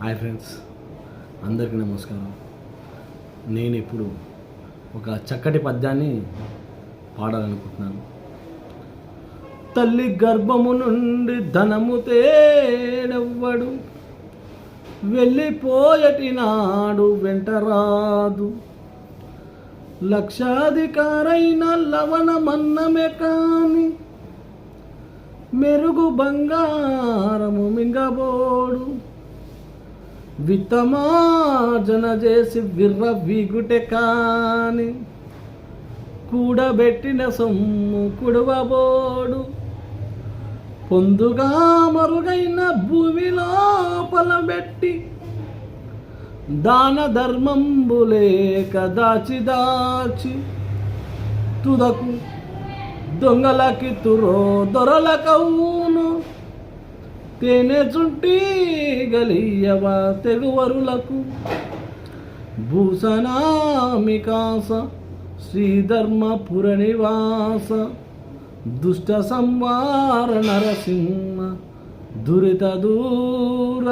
Hi friends అందరికీ నమస్కారం. నేను ఇప్పుడు ఒక చక్కటి పద్యాన్ని పాడాలనుకుంటున్నాను. తల్లి గర్భము నుండి ధనము తేడెవ్వడు. వెళ్ళిపోయటి నాడు వెంటరాదు లక్షాధికారైన లవణమన్నమే కాని మెరుగు బంగారము మింగబోడు. విత్తమార్జన చేసి విర్ర వీగుటె కాని కూడబెట్టిన సొమ్ము కుడవబోడు. పొందుగా మరుగైన భూమి లోపల పెట్టి దాన ధర్మంబులేక దాచి దాచి తుదకు దొంగలకి తురో దొరలకవును. తేనె చుంటి గలియవ తెగువరులకు భూషణామికాస శ్రీధర్మపుర నివాస దుష్ట సంవార నరసింహ దురిత దూర.